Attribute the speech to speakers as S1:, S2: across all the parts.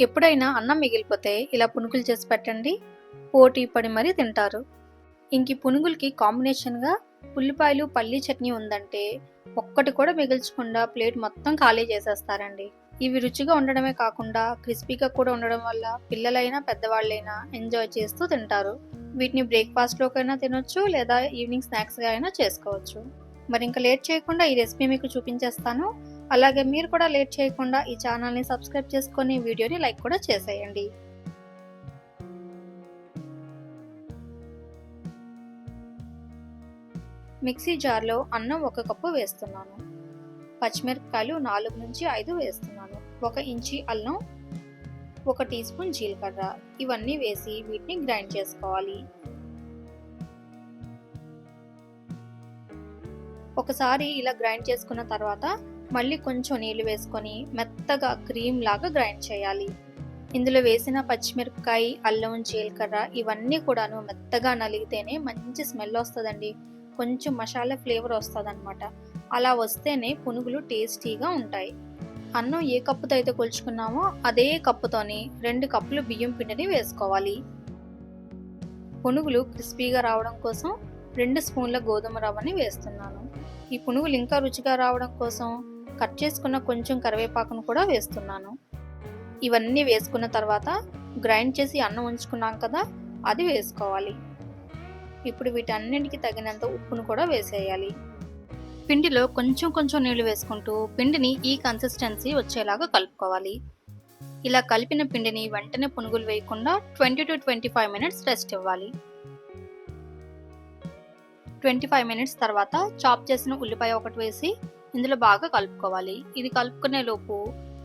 S1: ఎప్పుడైనా అన్నం మిగిలిపోతే ఇలా పునుగులు చేసి పెట్టండి. పోటీ పడి మరీ తింటారు. ఇంక ఈ పునుగులకి కాంబినేషన్గా ఉల్లిపాయలు పల్లీ చట్నీ ఉందంటే ఒక్కటి కూడా మిగిల్చకుండా ప్లేట్ మొత్తం ఖాళీ చేసేస్తారండి. ఇవి రుచిగా ఉండడమే కాకుండా క్రిస్పీగా కూడా ఉండడం వల్ల పిల్లలైనా పెద్దవాళ్ళైనా ఎంజాయ్ చేస్తూ తింటారు. వీటిని బ్రేక్ఫాస్ట్లోకైనా తినొచ్చు లేదా ఈవినింగ్ స్నాక్స్గా అయినా చేసుకోవచ్చు. మరి ఇంకా లేట్ చేయకుండా ఈ రెసిపీ మీకు చూపించేస్తాను. అలాగే మీరు కూడా లేట్ చేయకుండా ఈ ఛానల్ని సబ్స్క్రైబ్ చేసుకొని వీడియోని లైక్ కూడా చేసేయండి. మిక్సీ జార్లో అన్నం ఒక కప్పు వేస్తున్నాను. పచ్చిమిరపకాయలు నాలుగు నుంచి ఐదు వేస్తున్నాను. ఒక ఇంచి అల్లం ఒక టీ స్పూన్ జీలకర్ర. ఇవన్నీ వేసి వీటిని గ్రైండ్ చేసుకోవాలి. ఒకసారి ఇలా గ్రైండ్ చేసుకున్న తర్వాత మళ్ళీ కొంచెం నీళ్ళు వేసుకొని మెత్తగా క్రీమ్ లాగా గ్రైండ్ చేయాలి. ఇందులో వేసిన పచ్చిమిరపకాయ అల్లం జీలకర్ర ఇవన్నీ కూడాను మెత్తగా నలిగితేనే మంచి స్మెల్ వస్తుందండి. కొంచెం మసాలా ఫ్లేవర్ వస్తుందన్నమాట. అలా వస్తేనే పునుగులు టేస్టీగా ఉంటాయి. అన్నం ఏ కప్పుతో అయితే కొలుచుకున్నామో అదే కప్పుతోని రెండు కప్పులు బియ్యం పిండిని వేసుకోవాలి. పునుగులు క్రిస్పీగా రావడం కోసం రెండు స్పూన్ల గోధుమ రవ్వని వేస్తున్నాను. ఈ పునుగులు ఇంకా రుచిగా రావడం కోసం కట్ చేసుకున్న కొంచెం కరివేపాకును కూడా వేస్తున్నాను. ఇవన్నీ వేసుకున్న తర్వాత గ్రైండ్ చేసి అన్నం ఉంచుకున్నాం కదా అది వేసుకోవాలి. ఇప్పుడు వీటన్నింటికి తగినంత ఉప్పును కూడా వేసేయాలి. పిండిలో కొంచెం కొంచెం నీళ్ళు వేసుకుంటూ పిండిని ఈ కన్సిస్టెన్సీ వచ్చేలాగా కలుపుకోవాలి. ఇలా కలిపిన పిండిని వెంటనే పునుగులు వేయకుండా twenty two twenty five minutes rest ఇవ్వాలి. ట్వంటీ ఫైవ్ మినిట్స్ తర్వాత చాప్ చేసిన ఉల్లిపాయ ఒకటి వేసి ఇందులో బాగా కలుపుకోవాలి. ఇది కలుపుకునే లోపు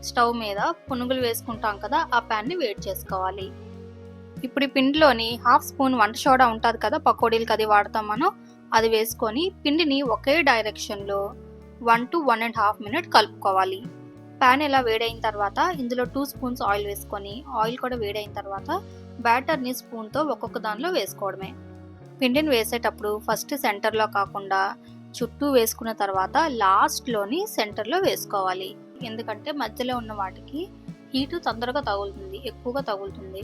S1: స్టవ్ మీద పునుగులు వేసుకుంటాం కదా ఆ ప్యాన్ని వేడి చేసుకోవాలి. ఇప్పుడు ఈ పిండిలోని హాఫ్ స్పూన్ వంట సోడా ఉంటుంది కదా పకోడీలకి అది వాడతాం మనం అది వేసుకొని పిండిని ఒకే డైరెక్షన్లో one two one and half minute కలుపుకోవాలి. ప్యాన్ ఇలా వేడైన తర్వాత ఇందులో టూ స్పూన్స్ ఆయిల్ వేసుకొని ఆయిల్ కూడా వేడైన తర్వాత బ్యాటర్ని స్పూన్తో ఒక్కొక్క దానిలో వేసుకోవడమే. పిండిని వేసేటప్పుడు ఫస్ట్ సెంటర్లో కాకుండా చుట్టూ వేసుకున్న తర్వాత లాస్ట్లోని సెంటర్లో వేసుకోవాలి. ఎందుకంటే మధ్యలో ఉన్న వాటికి హీటు తొందరగా తగులుతుంది ఎక్కువగా తగులుతుంది.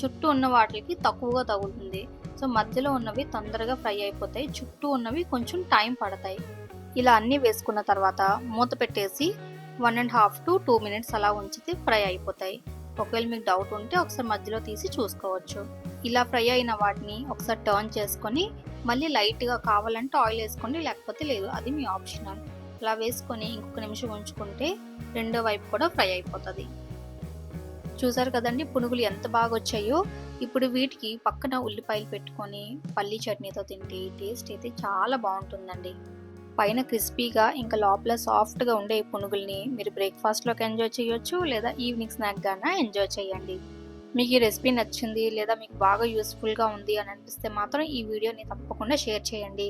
S1: చుట్టూ ఉన్న వాటికి తక్కువగా తగులుతుంది. సో మధ్యలో ఉన్నవి తొందరగా ఫ్రై అయిపోతాయి. చుట్టూ ఉన్నవి కొంచెం టైం పడతాయి. ఇలా అన్నీ వేసుకున్న తర్వాత మూత పెట్టేసి one and half to two minutes అలా ఉంచితే ఫ్రై అయిపోతాయి. ఒకవేళ మీకు డౌట్ ఉంటే ఒకసారి మధ్యలో తీసి చూసుకోవచ్చు. ఇలా ఫ్రై అయిన వాటిని ఒకసారి టర్న్ చేసుకొని మళ్ళీ లైట్గా కావాలంటే ఆయిల్ వేసుకోండి లేకపోతే లేదు. అది మీ ఆప్షనల్ అలా వేసుకొని ఇంకొక నిమిషం ఉంచుకుంటే రెండో వైపు కూడా ఫ్రై అయిపోతుంది. చూసారు కదండి పునుగులు ఎంత బాగా వచ్చాయో? ఇప్పుడు వీటికి పక్కన ఉల్లిపాయలు పెట్టుకొని పల్లీ చట్నీతో తింటే టేస్ట్ అయితే చాలా బాగుంటుందండి. పైన క్రిస్పీగా ఇంకా లోపల సాఫ్ట్గా ఉండే ఈ పునుగుల్ని మీరు బ్రేక్ఫాస్ట్లోకి ఎంజాయ్ చేయొచ్చు లేదా ఈవినింగ్ స్నాక్గా ఎంజాయ్ చేయండి. మీకు ఈ రెసిపీ నచ్చింది లేదా మీకు బాగా యూస్ఫుల్గా ఉంది అని అనిపిస్తే మాత్రం ఈ వీడియోని తప్పకుండా షేర్ చేయండి.